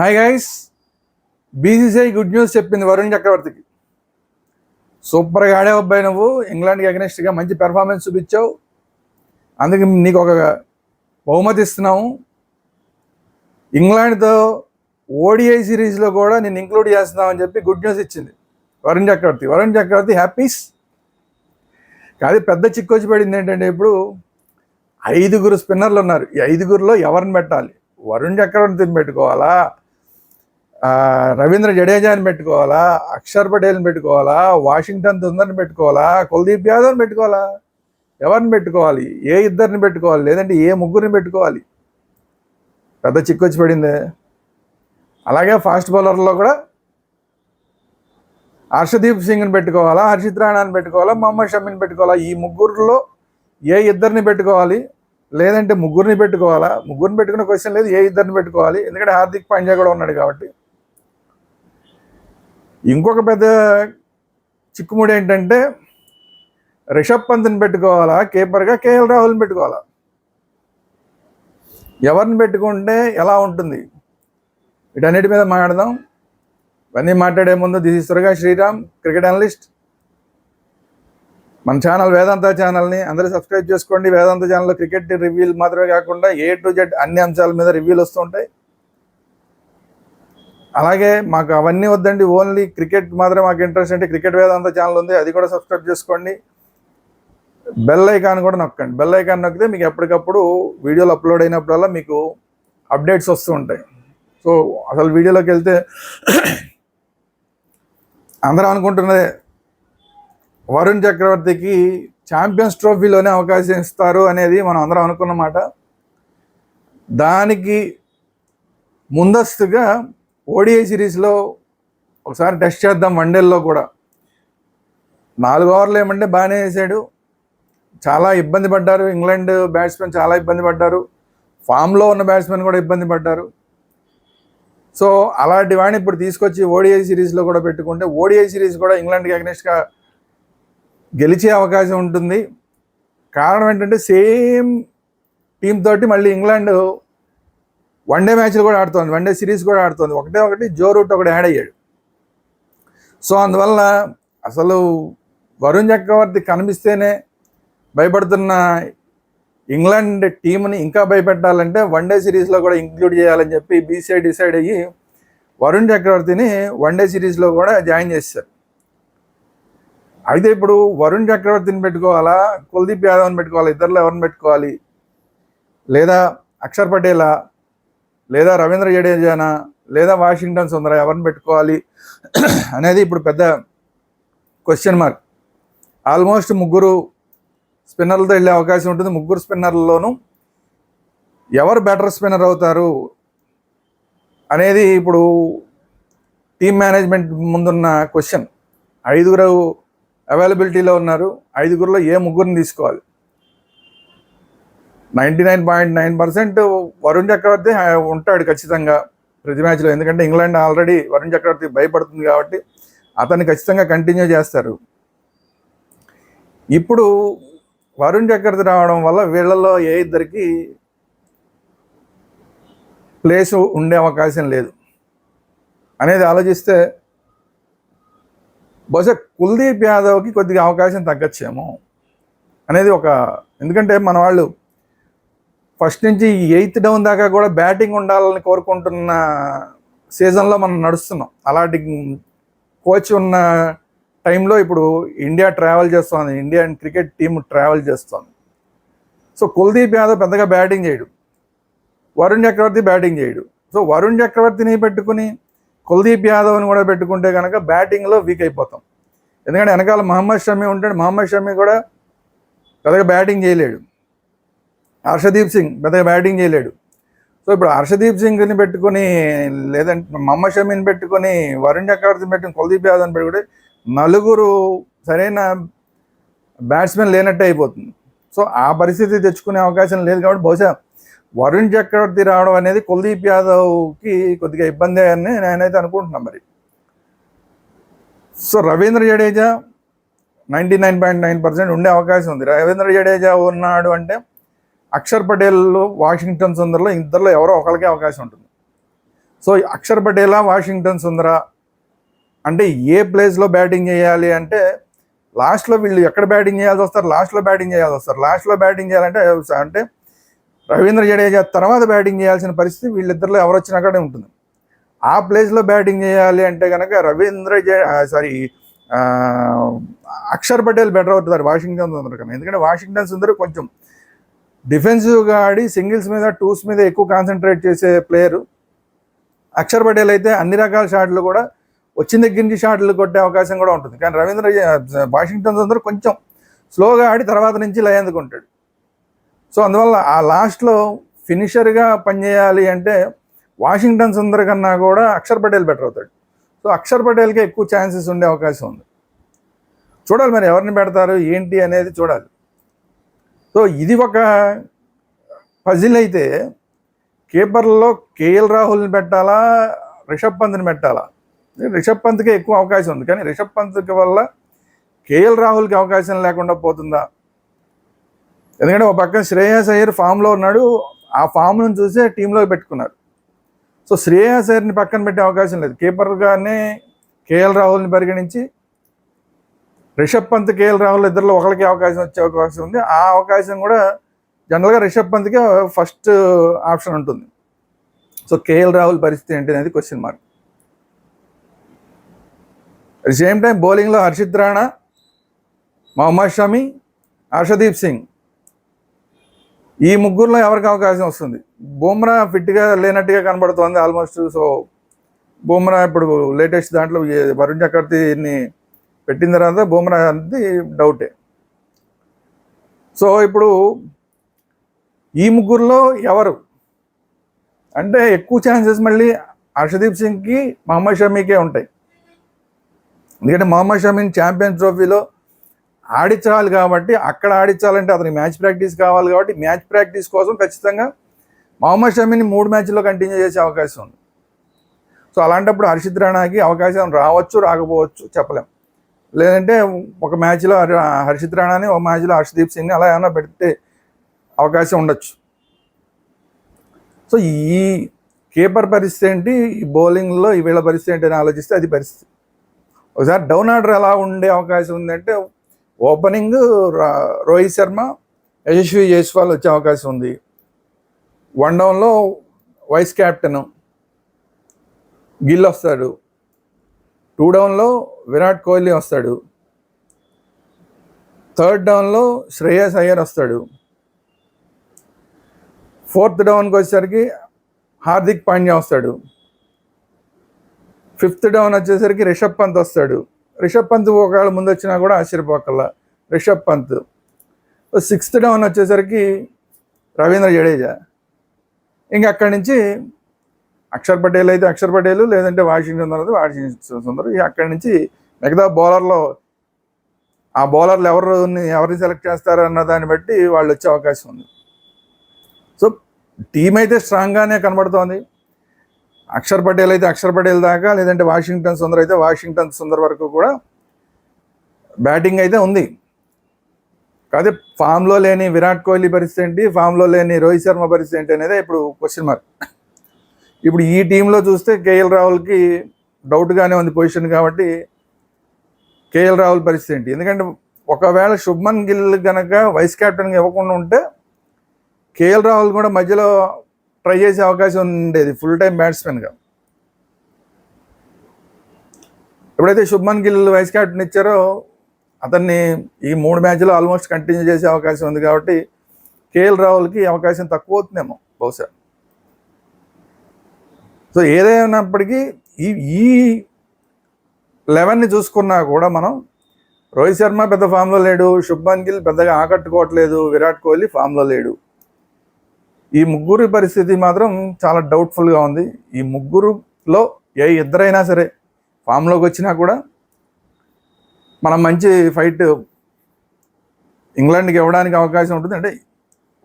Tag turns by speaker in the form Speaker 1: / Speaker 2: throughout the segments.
Speaker 1: Hi guys BCCI good news చెప్పింది వరుణ్ చక్రవర్తికి. సూపర్గా ఆడే అబ్బాయి నువ్వు. ఇంగ్లాండ్కి అగెనిస్ట్గా మంచి పెర్ఫార్మెన్స్ చూపించావు. అందుకే నీకు ఒక బహుమతి ఇస్తున్నాము. ఇంగ్లాండ్తో ఓడిఐ సిరీస్లో కూడా నేను ఇంక్లూడ్ చేస్తున్నామని చెప్పి గుడ్ న్యూస్ ఇచ్చింది వరుణ్ చక్రవర్తి. వరుణ్ చక్రవర్తి హ్యాపీస్ కాదు పెద్ద చిక్కొచ్చి పడింది ఏంటంటే ఇప్పుడు ఐదుగురు స్పిన్నర్లు ఉన్నారు. ఈ ఐదుగురిలో ఎవరిని పెట్టాలి? వరుణ్ చక్రవర్తిని పెట్టుకోవాలా? రవీంద్ర జడేజాని పెట్టుకోవాలా అక్షర్ పటేల్ని పెట్టుకోవాలా వాషింగ్టన్ సుందర్ని పెట్టుకోవాలా కుల్దీప్ యాదవ్ని పెట్టుకోవాలా? ఎవరిని పెట్టుకోవాలి? ఏ ఇద్దరిని పెట్టుకోవాలి? లేదంటే ఏ ముగ్గురిని పెట్టుకోవాలి? పెద్ద చిక్కొచ్చి పడింది. అలాగే ఫాస్ట్ బౌలర్లో కూడా హర్షదీప్ సింగ్ని పెట్టుకోవాలా హర్షిత్ రాణాని పెట్టుకోవాలా మొహమ్మద్ షమీని పెట్టుకోవాలా? ఈ ముగ్గురులో ఏ ఇద్దరిని పెట్టుకోవాలి? లేదంటే ముగ్గురిని పెట్టుకోవాలా? ముగ్గురిని పెట్టుకునే క్వశ్చన్ లేదు ఏ ఇద్దరిని పెట్టుకోవాలి? ఎందుకంటే హార్దిక్ పాండ్యా కూడా ఉన్నాడు కాబట్టి. ఇంకొక పెద్ద చిక్కుముడి ఏంటంటే రిషబ్ పంత్ని పెట్టుకోవాలా? కేపర్గా కేఎల్ రాహుల్ని పెట్టుకోవాలా? ఎవరిని పెట్టుకుంటే ఎలా ఉంటుంది? వీటన్నిటి మీద మాట్లాడదాం. ఇవన్నీ మాట్లాడే ముందు this is Sriram cricket analyst. మన ఛానల్ వేదాంత ఛానల్ని అందరూ సబ్స్క్రైబ్ చేసుకోండి. వేదాంత ఛానల్లో క్రికెట్ రివ్యూలు మాత్రమే కాకుండా ఏ టు జెడ్ అన్ని అంశాల మీద రివ్యూలు వస్తుంటాయి అలాగే మాకు అవన్నీ వద్దండి ఓన్లీ క్రికెట్ మాత్రమే మాకు ఇంట్రెస్ట్ అంటే క్రికెట్ వేదాంత ఛానల్ ఉంది అది కూడా సబ్స్క్రైబ్ చేసుకోండి. బెల్ ఐకాన్ కూడా నొక్కండి బెల్ ఐకాన్ నొక్కితే మీకు ఎప్పటికప్పుడు వీడియోలు అప్లోడ్ అయినప్పుడల్లా మీకు అప్డేట్స్ వస్తూ ఉంటాయి. సో అసలు వీడియోలోకి వెళ్తే అందరూ అనుకుంటున్నదే వరుణ్ చక్రవర్తికి ఛాంపియన్స్ ట్రోఫీలోనే అవకాశం ఇస్తారు అనేది మనం అందరం అనుకున్నమాట దానికి ముందస్తుగా ఓడిఐ సిరీస్లో ఒకసారి టెస్ట్ చేద్దాం వన్డేల్లో కూడా. నాలుగు ఓవర్లు ఏమంటే బాగానే వేసాడు చాలా ఇబ్బంది పడ్డారు. ఇంగ్లాండ్ బ్యాట్స్మెన్ చాలా ఇబ్బంది పడ్డారు. ఫామ్లో ఉన్న బ్యాట్స్మెన్ కూడా ఇబ్బంది పడ్డారు. సో అలాంటి వాడిని ఇప్పుడు తీసుకొచ్చి ఓడిఐ సిరీస్లో కూడా పెట్టుకుంటే ఓడిఐ సిరీస్ కూడా ఇంగ్లాండ్కి అగ్నెస్ట్గా గెలిచే అవకాశం ఉంటుంది. కారణం ఏంటంటే సేమ్ టీం తోటి మళ్ళీ ఇంగ్లాండ్ వన్ డే మ్యాచ్లు కూడా ఆడుతోంది వన్డే సిరీస్ కూడా ఆడుతోంది. ఒకటే ఒకటి జో రూట్ ఒకటి యాడ్ అయ్యాడు. సో అందువల్ల అసలు వరుణ్ చక్రవర్తి కనిపిస్తేనే భయపడుతున్న ఇంగ్లాండ్ టీంని ఇంకా భయపెట్టాలంటే వన్ డే సిరీస్లో కూడా ఇంక్లూడ్ చేయాలని చెప్పి బీసీఐ డిసైడ్ అయ్యి వరుణ్ చక్రవర్తిని వన్ డే సిరీస్లో కూడా జాయిన్ చేశారు. అయితే ఇప్పుడు వరుణ్ చక్రవర్తిని పెట్టుకోవాలా? కుల్దీప్ యాదవ్ని పెట్టుకోవాలా? ఇద్దరులో ఎవరిని పెట్టుకోవాలి? లేదా అక్షర్ పటేలా? లేదా రవీంద్ర జడేజానా? లేదా వాషింగ్టన్ సుందర ఎవరిని పెట్టుకోవాలి? అనేది ఇప్పుడు పెద్ద క్వశ్చన్ మార్క్ ఆల్మోస్ట్ ముగ్గురు స్పిన్నర్లతో వెళ్ళే అవకాశం ఉంటుంది. ముగ్గురు స్పిన్నర్లలోనూ ఎవరు బెటర్ స్పిన్నర్ అవుతారు అనేది ఇప్పుడు టీమ్ మేనేజ్మెంట్ ముందున్న క్వశ్చన్ ఐదుగురు అవైలబిలిటీలో ఉన్నారు. ఐదుగురులో ఏ ముగ్గురిని తీసుకోవాలి? Ninety nine point nine percent Varun Chakravarthy ఉంటాడు ఖచ్చితంగా ప్రతి మ్యాచ్లో ఎందుకంటే ఇంగ్లాండ్ ఆల్రెడీ వరుణ్ చక్రవర్తి భయపడుతుంది కాబట్టి అతన్ని ఖచ్చితంగా కంటిన్యూ చేస్తారు. ఇప్పుడు వరుణ్ చక్రవర్తి రావడం వల్ల వీళ్ళల్లో ఏ ఇద్దరికి ప్లేస్ ఉండే అవకాశం లేదు. అనేది ఆలోచిస్తే బహుశా కుల్దీప్ యాదవ్కి కొద్దిగా అవకాశం తగ్గచ్చేమో అనేది ఒక ఎందుకంటే మన వాళ్ళు ఫస్ట్ నుంచి ఎయిత్ డౌన్ దాకా కూడా బ్యాటింగ్ ఉండాలని కోరుకుంటున్న సీజన్లో మనం నడుస్తున్నాం. అలాంటి కోచ్ ఉన్న టైంలో ఇప్పుడు ఇండియా ట్రావెల్ చేస్తోంది. ఇండియన్ క్రికెట్ టీం ట్రావెల్ చేస్తోంది. సో కుల్దీప్ యాదవ్ పెద్దగా బ్యాటింగ్ చేయడు. వరుణ్ చక్రవర్తి బ్యాటింగ్ చేయడు. సో వరుణ్ చక్రవర్తిని పెట్టుకుని కుల్దీప్ యాదవ్ని కూడా పెట్టుకుంటే కనుక బ్యాటింగ్లో వీక్ అయిపోతాం. ఎందుకంటే వెనకాల మహమ్మద్ షమీ ఉంటాడు. మహమ్మద్ షమీ కూడా పెద్దగా బ్యాటింగ్ చేయలేడు. హర్షదీప్ సింగ్ పెద్దగా బ్యాటింగ్ చేయలేడు. సో ఇప్పుడు హర్షదీప్ సింగ్ని పెట్టుకొని లేదంటే మమ్మ షమీని పెట్టుకొని వరుణ్ చక్రవర్తిని పెట్టుకుని కులదీప్ యాదవ్ని పెట్టుకుంటే నలుగురు సరైన బ్యాట్స్మెన్ లేనట్టే అయిపోతుంది. సో ఆ పరిస్థితి తెచ్చుకునే అవకాశం లేదు కాబట్టి బహుశా వరుణ్ చక్రవర్తి రావడం అనేది కుల్దీప్ యాదవ్కి కొద్దిగా ఇబ్బంది అని నేనైతే అనుకుంటున్నాను మరి. So Ravindra Jadeja ninety nine point nine percent ఉండే అవకాశం ఉంది. రవీంద్ర జడేజా ఉన్నాడు అంటే అక్షర్ పటేల్ వాషింగ్టన్ సుందర్లో ఇద్దరిలో ఎవరో ఒకరికే అవకాశం ఉంటుంది. సో అక్షర్ పటేలా వాషింగ్టన్ సుందర అంటే ఏ ప్లేస్లో బ్యాటింగ్ చేయాలి అంటే లాస్ట్లో వీళ్ళు ఎక్కడ బ్యాటింగ్ చేయాల్సి వస్తారు? లాస్ట్లో బ్యాటింగ్ చేయాల్సి వస్తారు. లాస్ట్లో బ్యాటింగ్ చేయాలంటే అంటే రవీంద్ర జడేజా తర్వాత బ్యాటింగ్ చేయాల్సిన పరిస్థితి వీళ్ళిద్దరిలో ఎవరు వచ్చినా కూడా ఉంటుంది. ఆ ప్లేస్లో బ్యాటింగ్ చేయాలి అంటే కనుక రవీంద్ర సారీ అక్షర్ పటేల్ బెటర్ అవుతారు వాషింగ్టన్ సుందర్ కన్నా ఎందుకంటే వాషింగ్టన్ సుందర్ కొంచెం డిఫెన్సివ్గా ఆడి సింగిల్స్ మీద టూస్ మీద ఎక్కువ కాన్సన్ట్రేట్ చేసే ప్లేయరు అక్షర్ పటేల్ అయితే అన్ని రకాల షాట్లు కూడా వచ్చిన దగ్గర నుంచి షాట్లు కొట్టే అవకాశం కూడా ఉంటుంది. కానీ రవీంద్ర వాషింగ్టన్ సుందర్ కొంచెం స్లోగా ఆడి తర్వాత నుంచి లయ అందుకుంటాడు సో అందువల్ల ఆ లాస్ట్లో ఫినిషర్గా పనిచేయాలి అంటే వాషింగ్టన్ సుందర్ కన్నా కూడా అక్షర్ పటేల్ బెటర్ అవుతాడు. సో అక్షర్ పటేల్కే ఎక్కువ ఛాన్సెస్ ఉండే అవకాశం ఉంది. చూడాలి మరి ఎవరిని పెడతారు ఏంటి అనేది చూడాలి. సో ఇది ఒక పజిల్ అయితే కీపర్లో కేఎల్ రాహుల్ని పెట్టాలా రిషబ్ పంత్ని పెట్టాలా? రిషబ్ పంత్కే ఎక్కువ అవకాశం ఉంది కానీ రిషబ్ పంత్కి వల్ల కేఎల్ రాహుల్కి అవకాశం లేకుండా పోతుందా? ఎందుకంటే ఒక పక్కన శ్రేయస్ అయ్యర్ ఫామ్లో ఉన్నాడు ఆ ఫామ్ను చూసే టీంలో పెట్టుకున్నారు. సో శ్రేయస్ అయ్యర్ని పక్కన పెట్టే అవకాశం లేదు. కీపర్గానే కేఎల్ రాహుల్ని పరిగణించి రిషబ్ పంత్ కేఎల్ రాహుల్ ఇద్దరిలో ఒకరికి అవకాశం వచ్చే అవకాశం ఉంది. ఆ అవకాశం కూడా జనరల్గా రిషబ్ పంత్కి ఫస్ట్ ఆప్షన్ ఉంటుంది. సో కేఎల్ రాహుల్ పరిస్థితి ఏంటి అనేది question mark at same time బౌలింగ్లో హర్షిత్ రాణా మొహమ్మద్ షమి హర్షదీప్ సింగ్. ఈ ముగ్గురులో ఎవరికి అవకాశం వస్తుంది? బుమ్రా ఫిట్గా లేనట్టుగా కనబడుతోంది ఆల్మోస్ట్. సో బుమ్రా ఇప్పుడు లేటెస్ట్ దాంట్లో వరుణ్ చక్రవర్తిని పెట్టిన తర్వాత బూమ్రా అనేది డౌటే సో ఇప్పుడు ఈ ముగ్గురులో ఎవరు? అంటే ఎక్కువ ఛాన్సెస్ మళ్ళీ హర్షదీప్ సింగ్కి మహమ్మద్ షమీకే ఉంటాయి. ఎందుకంటే మహమ్మద్ షమీని ఛాంపియన్స్ ట్రోఫీలో ఆడించాలి కాబట్టి అక్కడ ఆడించాలంటే అతనికి మ్యాచ్ ప్రాక్టీస్ కావాలి కాబట్టి మ్యాచ్ ప్రాక్టీస్ కోసం ఖచ్చితంగా మహమ్మద్ షమీని మూడు మ్యాచ్లో కంటిన్యూ చేసే అవకాశం ఉంది. సో అలాంటప్పుడు హర్షిత్ రాణాకి అవకాశం రావచ్చు రాకపోవచ్చు చెప్పలేం. లేదంటే ఒక మ్యాచ్లో హర్షిత్ రాణాని ఒక మ్యాచ్లో హర్షదీప్ సింగ్ అలా ఏమైనా పెడితే అవకాశం ఉండొచ్చు. సో ఈ కీపర్ పరిస్థితి ఏంటి? ఈ బౌలింగ్లో ఈ వీళ్ళ పరిస్థితి ఏంటి అని ఆలోచిస్తే అది పరిస్థితి. ఒకసారి డౌన్ ఆర్డర్ ఎలా ఉండే అవకాశం ఉందంటే ఓపెనింగ్ రోహిత్ శర్మ యశస్వి జైస్వాల్ వచ్చే అవకాశం ఉంది. వన్ డౌన్లో వైస్ కెప్టెన్ గిల్ వస్తాడు. టూ డౌన్లో విరాట్ కోహ్లీ వస్తాడు. థర్డ్ డౌన్లో శ్రేయస్ అయ్యర్ వస్తాడు. ఫోర్త్ డౌన్కి వచ్చేసరికి హార్దిక్ పాండ్యా వస్తాడు. ఫిఫ్త్ డౌన్ వచ్చేసరికి రిషబ్ పంత్ వస్తాడు. రిషబ్ పంత్ ఒకవేళ ముందు వచ్చినా కూడా ఆశ్చర్యపోకల్లా. రిషబ్ పంత్. సిక్స్త్ డౌన్ వచ్చేసరికి రవీంద్ర జడేజా. ఇంకా అక్కడి నుంచి అక్షర్ పటేల్ అయితే అక్షర్ పటేల్ లేదంటే వాషింగ్టన్ సుందర్ అయితే వాషింగ్టన్ సుందర్. అక్కడి నుంచి మిగతా బౌలర్లో ఆ బౌలర్లు ఎవరిని ఎవరిని సెలెక్ట్ చేస్తారు అన్న దాన్ని బట్టి వాళ్ళు వచ్చే అవకాశం ఉంది. సో టీం అయితే స్ట్రాంగ్గానే కనబడుతోంది. అక్షర్ పటేల్ అయితే అక్షర్ పటేల్ దాకా లేదంటే వాషింగ్టన్ సుందర్ అయితే వాషింగ్టన్ సుందర్ వరకు కూడా బ్యాటింగ్ అయితే ఉంది. కాదే ఫామ్లో లేని విరాట్ కోహ్లీ పరిస్థితి ఏంటి? ఫామ్లో లేని రోహిత్ శర్మ పరిస్థితి ఏంటి అనేది ఇప్పుడు క్వశ్చన్ మార్క్ ఇప్పుడు ఈ టీంలో చూస్తే కేఎల్ రాహుల్కి డౌట్గానే ఉంది పొజిషన్ కాబట్టి కేఎల్ రాహుల్ పరిస్థితి ఏంటి? ఎందుకంటే ఒకవేళ శుభ్మన్ గిల్ కనుక వైస్ కెప్టెన్గా ఇవ్వకుండా ఉంటే కేఎల్ రాహుల్ కూడా మధ్యలో ట్రై చేసే అవకాశం ఉండేది ఫుల్ టైం బ్యాట్స్మెన్గా ఎప్పుడైతే శుభ్మన్ గిల్ వైస్ కెప్టెన్ ఇచ్చారో అతన్ని ఈ మూడు మ్యాచ్లో ఆల్మోస్ట్ కంటిన్యూ చేసే అవకాశం ఉంది కాబట్టి కేఎల్ రాహుల్కి అవకాశం తక్కువ అవుతుందేమో బహుశా. సో ఏదైనప్పటికీ ఈ ఈ లెవెన్ని చూసుకున్నా కూడా మనం రోహిత్ శర్మ పెద్ద ఫామ్లో లేడు శుభ్మన్ గిల్ పెద్దగా ఆకట్టుకోవట్లేదు విరాట్ కోహ్లీ ఫామ్లో లేడు. ఈ ముగ్గురు పరిస్థితి మాత్రం చాలా డౌట్ఫుల్గా ఉంది. ఈ ముగ్గురులో ఏ ఇద్దరైనా సరే ఫామ్లోకి వచ్చినా కూడా మనం మంచి ఫైట్ ఇంగ్లాండ్కి ఇవ్వడానికి అవకాశం ఉంటుంది. అంటే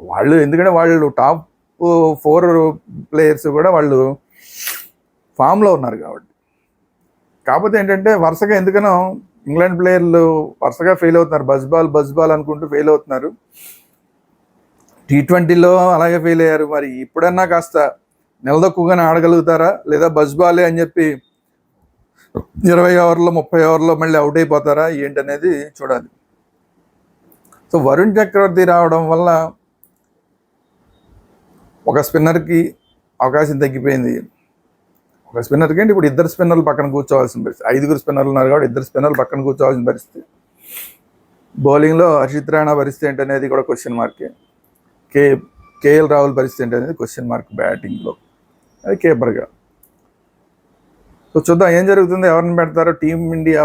Speaker 1: వాళ్ళు ఎందుకంటే వాళ్ళు టాప్ ఫోర్ ప్లేయర్స్ కూడా వాళ్ళు ఫామ్లో ఉన్నారు కాబట్టి. కాకపోతే ఏంటంటే వరుసగా ఎందుకనో ఇంగ్లాండ్ ప్లేయర్లు వరుసగా ఫెయిల్ అవుతున్నారు. బస్ బాల్ బస్ బాల్ అనుకుంటూ ఫెయిల్ అవుతున్నారు. టీ ట్వంటీలో అలాగే ఫెయిల్ అయ్యారు. మరి ఇప్పుడన్నా కాస్త నిలదొక్కుగానే ఆడగలుగుతారా? లేదా బస్ బాలే అని చెప్పి ఇరవై ఓవర్లో ముప్పై ఓవర్లో మళ్ళీ అవుట్ అయిపోతారా? ఏంటనేది చూడాలి. సో వరుణ్ చక్రవర్తి రావడం వల్ల ఒక స్పిన్నర్కి అవకాశం తగ్గిపోయింది. ఒక స్పిన్నర్కి అంటే ఇప్పుడు ఇద్దరు స్పిన్నర్లు పక్కన కూర్చోవాల్సిన పరిస్థితి. ఐదుగురు స్పిన్నర్లు ఉన్నారు కాబట్టి ఇద్దరు స్పిన్నర్లు పక్కన కూర్చోవాల్సిన పరిస్థితి. బౌలింగ్లో హర్షిత్ రాణా పరిస్థితి ఏంటనేది కూడా క్వశ్చన్ మార్కే కే కేఎల్ రాహుల్ పరిస్థితి ఏంటనేది క్వశ్చన్ మార్క్ బ్యాటింగ్లో అది కేపర్గా సో చూద్దాం ఏం జరుగుతుంది? ఎవరిని పెడతారో? టీమిండియా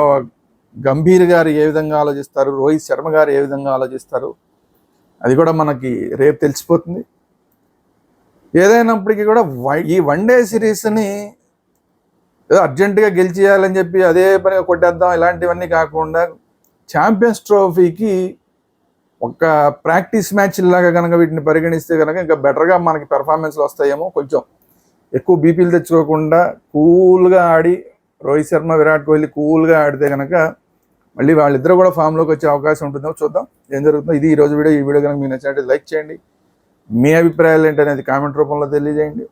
Speaker 1: గంభీర్ గారు ఏ విధంగా ఆలోచిస్తారు? రోహిత్ శర్మ గారు ఏ విధంగా ఆలోచిస్తారు? అది కూడా మనకి రేపు తెలిసిపోతుంది. ఏదైనప్పటికీ కూడా ఈ వన్ డే సిరీస్ని ఏదో అర్జెంటుగా గెలిచేయాలని చెప్పి అదే పనిగా కొట్టేద్దాం ఇలాంటివన్నీ కాకుండా ఛాంపియన్స్ ట్రోఫీకి ఒక ప్రాక్టీస్ మ్యాచ్ లాగా కనుక వీటిని పరిగణిస్తే కనుక ఇంకా బెటర్గా మనకి పెర్ఫార్మెన్స్లు వస్తాయేమో కొంచెం. ఎక్కువ బీపీలు తెచ్చుకోకుండా కూల్గా ఆడి రోహిత్ శర్మ విరాట్ కోహ్లీ కూల్గా ఆడితే కనుక మళ్ళీ వాళ్ళిద్దరూ కూడా ఫామ్లోకి వచ్చే అవకాశం ఉంటుందో చూద్దాం. ఏం జరుగుతుందో ఇది ఈరోజు వీడియో. ఈ వీడియో కనుక మీకు నచ్చినట్టు లైక్ చేయండి. మీ అభిప్రాయాలు ఏంటనేది కామెంట్ రూపంలో తెలియజేయండి.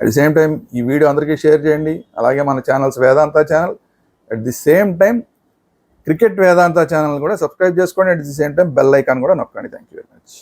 Speaker 1: అట్ ది సేమ్ టైం ఈ వీడియో అందరికీ షేర్ చేయండి. అలాగే మన channels Vedanta channel at the same time cricket Vedanta channel కూడా సబ్స్క్రైబ్ చేసుకోండి. At the same time bell icon కూడా నొక్కండి. Thank you very much